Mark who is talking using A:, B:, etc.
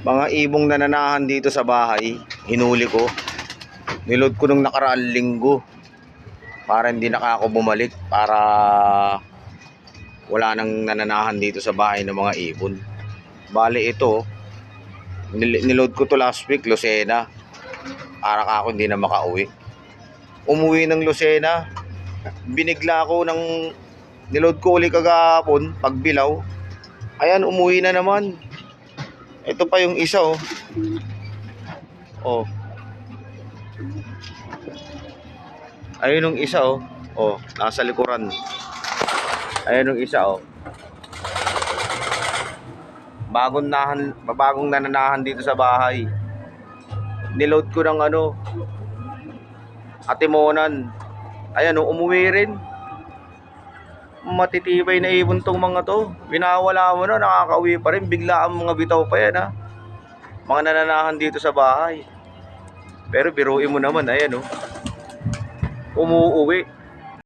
A: Mga ibong nananahan dito sa bahay, hinuli ko. Niload ko nung nakaraang linggo. Para hindi na ako bumalik. Para wala nang nananahan dito sa bahay ng mga ibon. Bale ito, nil- niload ko to last week, Lucena. Para ako hindi na makauwi. Umuwi ng Lucena. Binigla ko ng niload ko uli kagahapon, pagbilaw. Ayan, umuwi na naman. Ito pa yung isa oh. Oh. Ayun yung isa oh. Oh, nasa likuran. Ayun yung isa oh. Bagong nahan, bagong nananahan dito sa bahay. Niload ko ng ano, Atimonan. Ayan oh, umuwi rin. Matitibay na ibon tong mga to. Winawala mo na, nakakauwi pa rin. Bigla ang mga bitaw pa yan ha. Mga nananahan dito sa bahay. Pero biruin mo naman, ayan oh. Umuuwi.